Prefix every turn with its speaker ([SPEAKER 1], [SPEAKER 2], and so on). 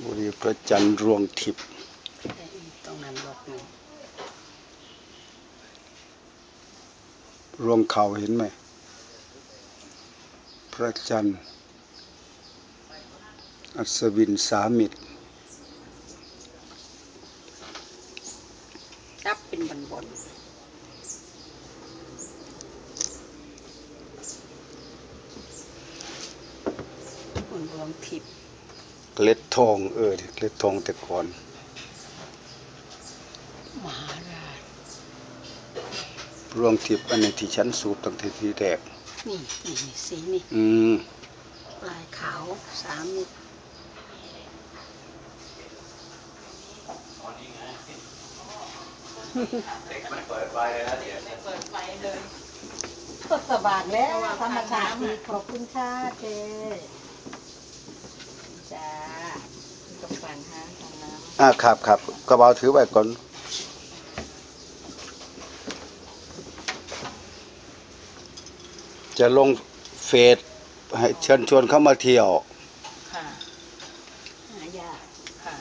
[SPEAKER 1] บุรีพระจันทร์รวงทิพย์
[SPEAKER 2] ตรงนั้นล็อกหนึ่ง
[SPEAKER 1] รวงเขาเห็นไหม พระจันทร์ อัศวินสามิตร
[SPEAKER 2] จับเป็นบนบนบนรวมทิพย์
[SPEAKER 1] เกล็ดทองเออเกล็ดทองแต่ก่อน
[SPEAKER 2] มหาราช
[SPEAKER 1] รวงทิพย์อันนี้ที่ฉันสูบตั้งแต่ทีแรก
[SPEAKER 2] นี่นี่นี่สีนี่
[SPEAKER 1] อืม
[SPEAKER 2] ลายขาวสามเม็ด
[SPEAKER 3] ทศบาทแล้วธรรมชาติดีขอบคุณค่ะเจ กัะขอ่า
[SPEAKER 1] ครับครับกระเป๋าถือไว้ก่อน จะลงเฟสให้เชิญชวนเข้ามาเที่ยว
[SPEAKER 3] ค่ะ
[SPEAKER 2] หายาก
[SPEAKER 3] ค่ะ